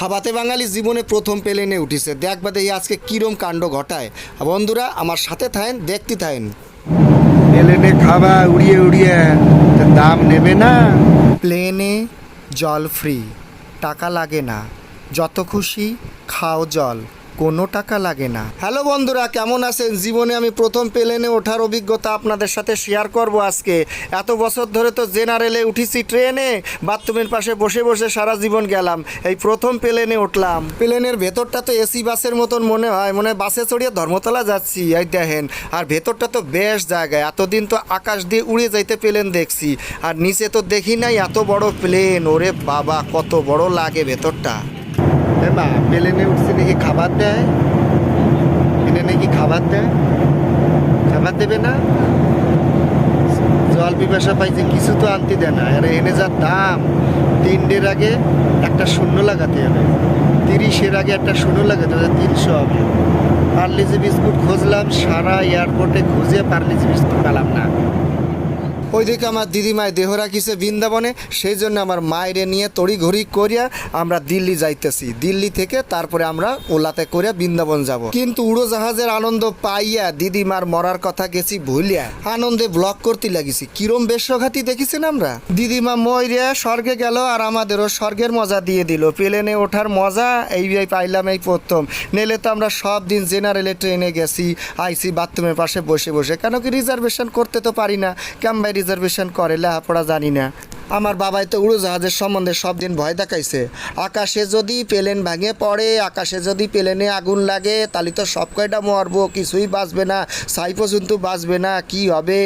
হাবাতে বাঙালি জীবনে প্রথম প্লেনে উঠিছে। দেখবা দেখি আজকে কিরম কাণ্ড ঘটায়। বন্ধুরা আমার সাথে থাকেন দেখতে থাকেন। প্লেনে খাবা উড়িয়ে উড়িয়ে তা দাম নেবে না। প্লেনে জল ফ্রি টাকা লাগে না। যত খুশি খাও জল। কোনো টাকা লাগে না। হ্যালো বন্ধুরা, কেমন আছেন? জীবনে আমি প্রথম প্লেনে ওঠার অভিজ্ঞতা আপনাদের সাথে শেয়ার করব আজকে। এত বছর ধরে তো জেনারেলে উঠেছি ট্রেনে, বাথরুমের পাশে বসে বসে সারা জীবন গেলাম। এই প্রথম প্লেনে উঠলাম। প্লেনের ভেতরটা তো এসি বাসের মতন মনে হয়, মনে বাসে চড়িয়ে ধর্মতলা যাচ্ছি। এই দেখেন, আর ভেতরটা তো বেশ জায়গায়। এতদিন তো আকাশ দিয়ে উড়ে যাইতে প্লেন দেখছি। আর নিচে তো দেখি নাই এত বড় প্লেন। ওরে বাবা, কত বড় লাগে ভেতরটা। মা প্লেনে উঠছে নাকি খাবার দেয় এনে নাকি খাবার দেয় খাবার দেবে না জল পিপাসা পাইছে কিছু তো আনতে দেয় না আর এনে যা দাম তিনটের আগে একটা শূন্য লাগাতে হবে তিরিশের আগে একটা শূন্য লাগাতে হবে তিনশো হবে পার্লিজি বিস্কুট খুঁজলাম সারা এয়ারপোর্টে খুঁজে পার্লিজি বিস্কুট পেলাম না ওইদিকে আমার দিদিমায় দেহ রাখিছে বৃন্দাবনে, সেই জন্য আমার মায়েরে নিয়ে তড়িঘড়ি করিয়া আমরা দিল্লি যাইতেছি। দিল্লি থেকে তারপরে আমরা ওলাতে করিয়া বৃন্দাবন যাব। কিন্তু উড়োজাহাজের আনন্দ পাইয়া দিদিমার মরার কথা গেছি ভুলিয়া। আনন্দে ব্লগ করতে লাগিছি। কিরম বেশঘাতি দেখিছেন আমরা? দিদিমা ময়রিয়া স্বর্গে গেল আর আমাদেরও স্বর্গের মজা দিয়ে দিল। প্লেনে ওঠার মজা, এই পাইলাম এই প্রথম। নেলে তো আমরা সব দিন জেনারেলে ট্রেনে গেছি আইসি বাথরুমের পাশে বসে বসে। কেন কি রিজার্ভেশন করতে তো পারি না। কেমন রিজার্ভেশন করে লেখাপড়া জানি না। আমার বাবাই তো উড়োজাহাজের সম্বন্ধে সব দিন ভয় দেখাইছে। আকাশে যদি প্লেন ভাঙে পড়ে, আকাশে যদি প্লেনে আগুন লাগে, তাহলে তো সব কয়টা মরবো, কিছুই বাঁচবে না সাই পর্যন্ত বাঁচবে না, কি হবে?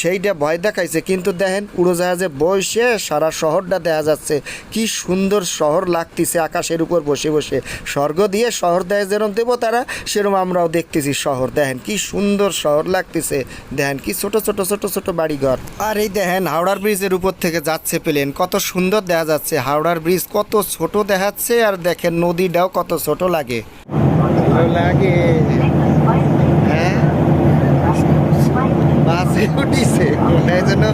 সেইটা ভয় দেখাইছে। কিন্তু দেখেন, উড়োজাহাজে বসে সারা শহরটা দেখা যাচ্ছে, কি সুন্দর শহর লাগতেছে আকাশের উপর বসে বসে। স্বর্গ দিয়ে শহর দেয় যেরকম দেবো তারা সেরকম আমরাও দেখতেছি শহর। দেখেন, কি সুন্দর শহর লাগতেছে। দেখেন, কি ছোট ছোট ছোট ছোট বাড়িঘর। আর এই দেখেন, হাওড়ার ব্রিজের উপর থেকে যাচ্ছে প্লেন। কত সুন্দর দেখা যাচ্ছে। হাওড়ার ব্রিজ কত ছোট দেখাচ্ছে আর দেখেন নদীটাও কত ছোট লাগে। লাগে। হ্যাঁ? বাসে উঠিছে। মনে হয় যেন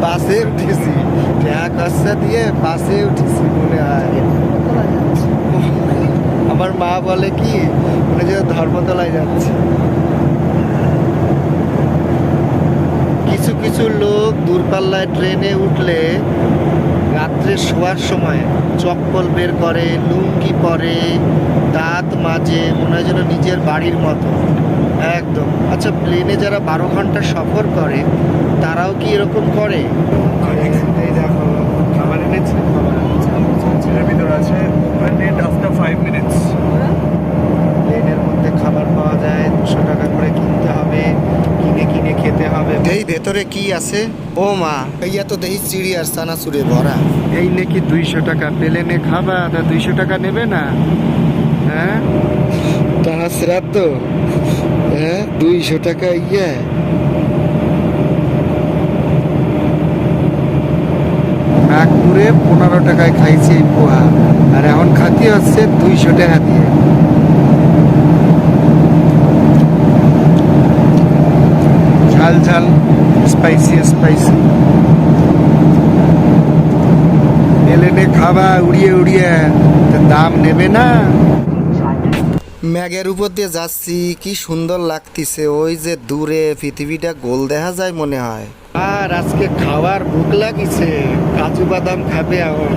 বাসে উঠেছি। ট্যাক খরচা দিয়ে বাসে উঠেছি মনে হয়। আমার মা বলে কি মনে যেন ধর্মতলায় যাচ্ছে। কিছু লোক দূরপাল্লায় ট্রেনে উঠলে রাত্রে শোয়ার সময় চপ্পল বের করে, লুঙ্গি পরে, দাঁত মাঝে মনে হয় যেন নিজের বাড়ির মতো। একদম। আচ্ছা প্লেনে যারা বারো ঘণ্টা সফর করে, তারাও কি এরকম করে এই দেখো খাবার এনেছে এর ভিতর আছে নেট আফটার ফাইভ মিনিটস প্লেনের মধ্যে খাবার পাওয়া যায় দুশো টাকা করে কিনতে হবে কিনে কিনে খেতে হবে এই ভেতরে কি আছে? ও মা এইয়া তো দেখি চিড়ি আর চানাচুরে ভরা। এই নাকি দুইশো টাকা প্লেনে খাবা তা দুইশো টাকা নেবে না। হ্যাঁ? তাহা শ্রাদ্ধ। হ্যাঁ দুইশো টাকা ইয়ে নাগপুরে পনেরো টাকায় খাইছি এই পোহা আর এখন খাতি হচ্ছে দুইশো টাকা দিয়ে। স্পাইসি স্পাইসি প্লেনে খাবা উড়িয়ে উড়িয়ে। দাম নেবে না। ম্যাগের উপর দিয়ে যাচ্ছি কি সুন্দর লাগতিছে। ওই যে দূরে পৃথিবীটা গোল দেখা যায় মনে হয়। আর আজকে খাওয়ার ভুক লাগিছে। কাজু বাদাম খাবে এখন।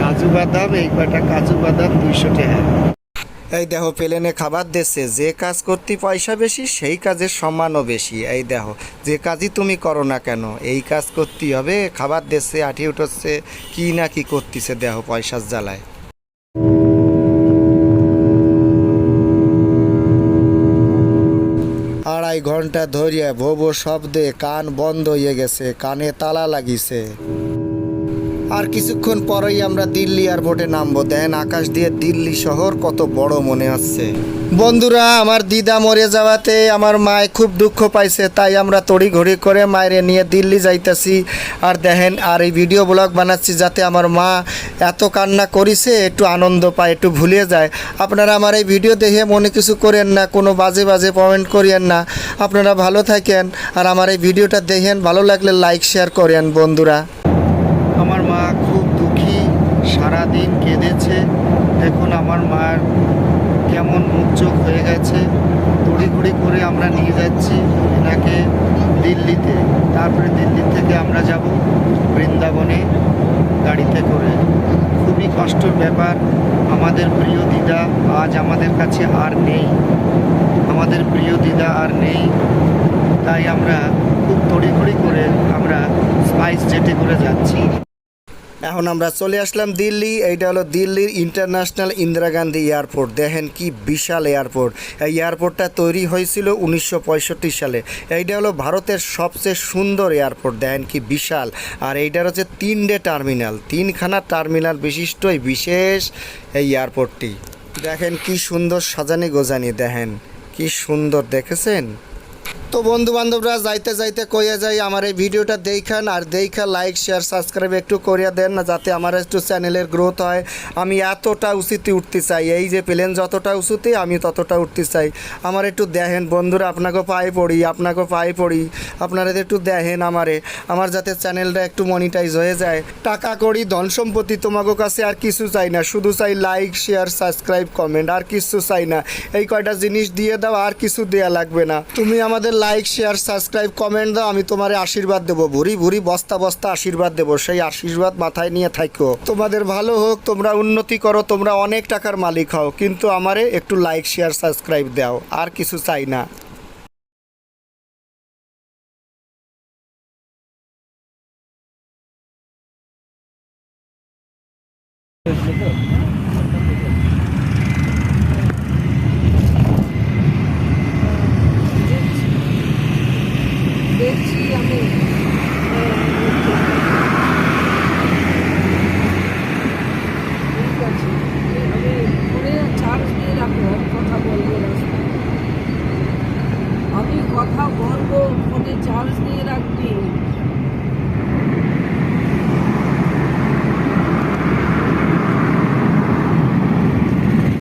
কাজু বাদাম এই কটা কাজু বাদাম দুইশো টাকা। এই দেখো, প্লেনে খাবার দিচ্ছে। যে কাজ করতে পয়সা বেশি, সেই কাজের সম্মানও বেশি। এই দেখো, যে কাজই তুমি করো না কেন, এই কাজ করতেই হবে। খাবার দিচ্ছে, আঠি উঠোচ্ছে, কি না কি করতেছে দেখো পয়সার জ্বালায়। আড়াই ঘণ্টা ধরিয়া ভোবো শব্দে কান বন্ধ হয়ে গেছে, কানে তালা লাগিছে। আর কিছুক্ষণ পরেই আমরা দিল্লি এয়ারপোর্টে নামবো। দেন আকাশ দিয়ে দিল্লি শহর কত বড় মনে হচ্ছে বন্ধুরা, আমার দিদা মরে যাওয়াতে আমার মায় খুব দুঃখ পাইছে, তাই আমরা তড়ি ঘড়ি করে মায়ের নিয়ে দিল্লি যাইতাছি। আর দেখেন, আর এই ভিডিও ব্লগ বানাচ্ছি যাতে আমার মা এত কান্না করিছে, একটু আনন্দ পায়, একটু ভুলে যায়। আপনারা আমার এই ভিডিও দেখে মনে কিছু করেন না, কোনো বাজে বাজে কমেন্ট করিয়েন না। আপনারা ভালো থাকেন, আর আমার এই ভিডিওটা দেখেন, ভালো লাগলে লাইক শেয়ার করেন, বন্ধুরা। সারাদিন কেঁদেছে। দেখুন আমার মার কেমন মুখ চোখ হয়ে গেছে। তড়িঘড়ি করে আমরা নিয়ে যাচ্ছি এনাকে দিল্লিতে। তারপরে দিল্লি থেকে আমরা যাব বৃন্দাবনে গাড়িতে করে। খুবই কষ্টের ব্যাপার। আমাদের প্রিয় দিদা আজ আমাদের কাছে আর নেই। আমাদের প্রিয় দিদা আর নেই। তাই আমরা খুব তড়িঘড়ি করে আমরা স্পাইস জেটে করে যাচ্ছি। এখন আমরা চলে আসলাম দিল্লি। এইটা হলো দিল্লির ইন্টারন্যাশনাল ইন্দিরা গান্ধী এয়ারপোর্ট দেখেন কি বিশাল এয়ারপোর্ট এই এয়ারপোর্টটা তৈরি হয়েছিল উনিশশো পঁয়ষট্টি সালে। এইটা হলো ভারতের সবচেয়ে সুন্দর এয়ারপোর্ট দেখেন কি বিশাল। আর এইটার হচ্ছে তিনটে টার্মিনাল তিনখানা টার্মিনাল বিশিষ্ট এই বিশেষ এই এয়ারপোর্টটি দেখেন কি সুন্দর সাজানি গোজানি দেখেন কি সুন্দর, দেখেছেন? তো বন্ধু বান্ধবরা যাইতে যাইতে কইয়া যাই, আমার এই ভিডিওটা দেখান আর দেখা লাইক শেয়ার সাবস্ক্রাইব একটু করিয়া দেন না, যাতে আমার একটু চ্যানেলের গ্রোথ হয়। আমি এতটা উঁচুতে উঠতে চাই, এই যে প্লেন যতটা উঁচুতে আমি ততটা উঠতে চাই। আমার একটু দেখেন বন্ধুরা, আপনাকে পায়ে পড়ি, আপনাকে পায়ে পড়ি, আপনারা একটু দেখেন আমারে, আমার যাতে চ্যানেলটা একটু মনিটাইজ হয়ে যায়। টাকা করি ধন সম্পত্তি তোমাকে কাছে আর কিছু চাই না, শুধু চাই লাইক শেয়ার সাবস্ক্রাইব কমেন্ট আর কিছু চাই না। এই কয়টা জিনিস দিয়ে দাও, আর কিছু দেয়া লাগবে না। তুমি আমাদের লাইক শেয়ার সাবস্ক্রাইব কমেন্ট দাও, আমি তোমারে আশীর্বাদ দেবো। ভুরি ভুরি, বস্তা বস্তা আশীর্বাদ দেবো। সেই আশীর্বাদ মাথায় নিয়ে থাকো। তোমাদের ভালো হোক, তোমরা উন্নতি করো, তোমরা অনেক টাকার মালিক হও, কিন্তু আমারে একটু লাইক শেয়ার সাবস্ক্রাইব দাও। আর কিছু চাই না। चार्ज नहीं रखती